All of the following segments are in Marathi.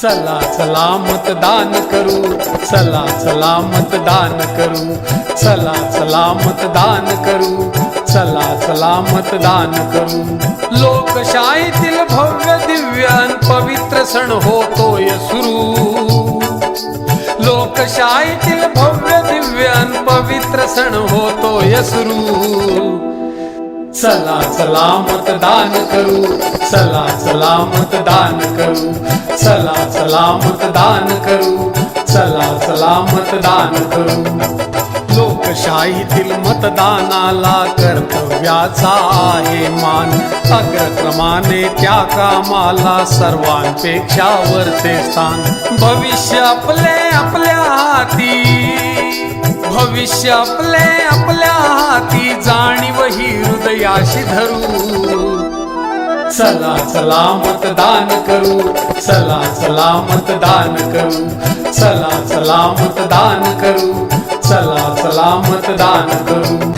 चला चला मतदान करू चला चला मतदान करू चला चला मतदान करू चला चला मतदान करू। लोकशाहीतील भव्य दिव्यान पवित्र सण होतोय सुरू। लोकशाहीतील भव्य दिव्य पवित्र सण होतोय सुरू। चला चला मतदान करू चला चला मतदान करू. चला चला मतदान करू. चला चला मतदान करू. लोकशाहीतील मतदानाला कर्तव्याचा आहे मान. अग्रक्रमाने त्या कामाला सर्वांपेक्षा वरते स्थान. भविष्य आपले आपल्या हाती. भविष्य आपले आपल्या हाती. जाणीव ही हृदयाशी धरू. चला चला मतदान करू. चला चला मतदान करू. चला चला मतदान करू. चला चला मतदान करू.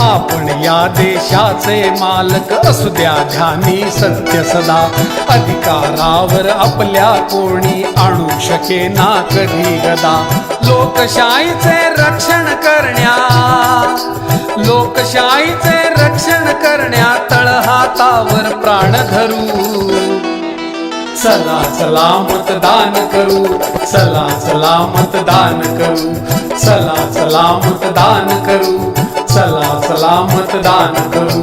आपण या देशाचे मालक असू द्या ध्यानी सत्य सदा. अधिकारावर आपल्या कोणी आणू ना कधी गदा लोकशाहीचे रक्षण करण्या. लोकशाहीचे रक्षण करण्या तळहातावर प्राण धरू. चला चला मतदान करू. चला चला मतदान करू. चला चला मतदान करू. चला चला मतदान करू.